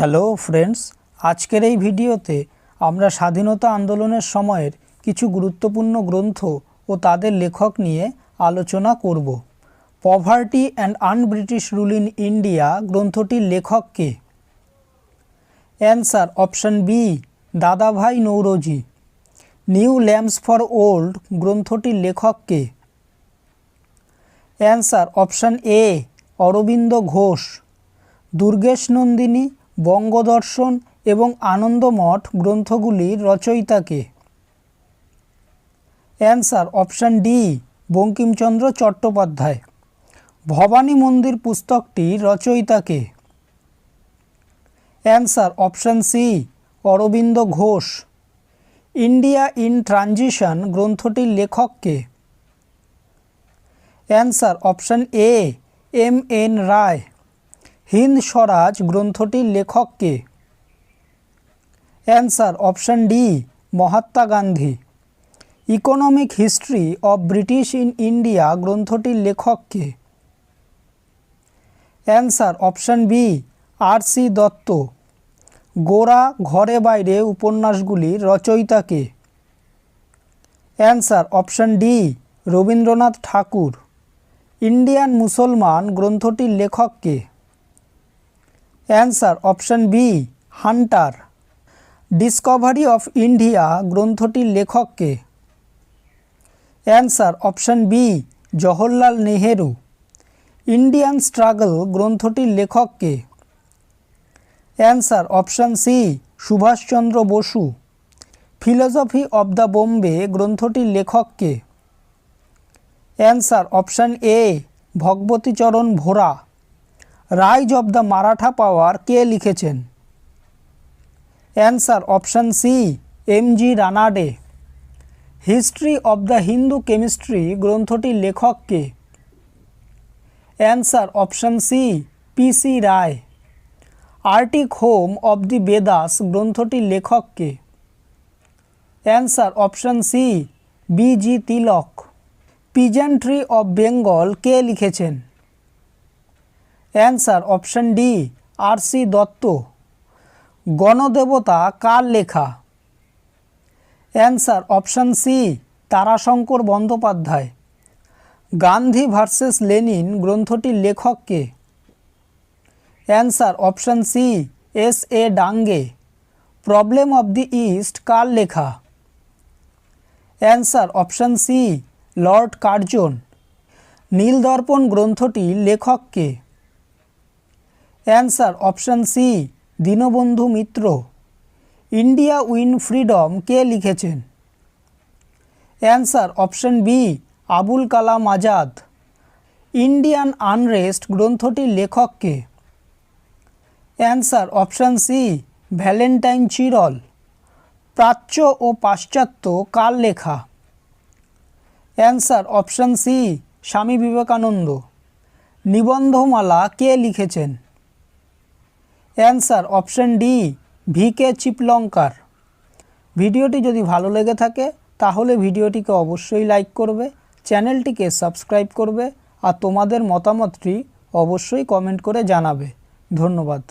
Hello friends, আজকের এই ভিডিওতে আমরা স্বাধীনতা আন্দোলনের সময়ের কিছু গুরুত্বপূর্ণ গ্রন্থ ও তাদের লেখক নিয়ে আলোচনা করব। Poverty and un-British rule in India গ্রন্থটির লেখক কে? Answer option B Dadabhai Naoroji. New lamps for old গ্রন্থটির লেখক কে? Answer option A Aurobindo Ghosh. Durgesh Nandini Bangadarshan এবং আনন্দমঠ গ্রন্থগুলির রচয়িতাকে। Answer option D, Bankimchandra Chattopadhyay. Bhabani Mandir পুস্তকটির রচয়িতাকে। Answer option C, Aurobindo Ghosh. India in transition গ্রন্থটির লেখককে। Answer option A, M N Roy. Hind Swaraj গ্রন্থটির লেখককে answer option D Mahatma Gandhi. Economic history of British in India গ্রন্থটির লেখককে answer option B R C Dutt. Gora Ghare Baire উপন্যাসগুলির রচয়িতাকে answer option D Rabindranath Tagore. Indian Musalman গ্রন্থটির লেখককে answer option B, Hunter. Discovery of India গ্রন্থটির লেখককে। Answer option B, Jawaharlal Nehru. Indian struggle গ্রন্থটির লেখককে। Answer option C, Subhashchandra Bose. Philosophy of the Bombay গ্রন্থটির লেখককে। Answer option A, Bhagwaticharan Vohra. Rise of the Maratha power কে লিখেছেন? Answer option C M G Ranade history of the Hindu chemistry গ্রন্থটির লেখক কে? Answer option C P C Roy Arctic home of the Vedas গ্রন্থটির লেখক কে? Answer option C B G Tilak peasantry of Bengal কে লিখেছেন? Answer option D R C Dutt. Ganadevata কার লেখা? Answer option C, Tarashankar Bandyopadhyay. Gandhi versus Lenin গ্রন্থটির লেখক কে? Answer option C, S A Dange. Problem of the East কার লেখা? Answer option C, Lord Curzon. Nildarpan গ্রন্থটি লেখক কে? Answer option C, Dinabandhu Mitra. India win freedom কে লিখেছেন? Answer option B, Abul Kalam Azad. Indian unrest গ্রন্থটির লেখক কে? Answer option C, Valentine Chirol. Prachya ও পাশ্চাত্য কার লেখা? Answer option C, Swami Vivekananda. নিবন্ধমালা কে লিখেছেন? Answer, option D V K Chiplunkar. ভিডিওটি যদি ভালো লেগে থাকে, তাহলে ভিডিওটিকে অবশ্যই লাইক করবে, চ্যানেলটিকে সাবস্ক্রাইব করবে, আর তোমাদের মতামতটি অবশ্যই কমেন্ট করে জানাবে। ধন্যবাদ।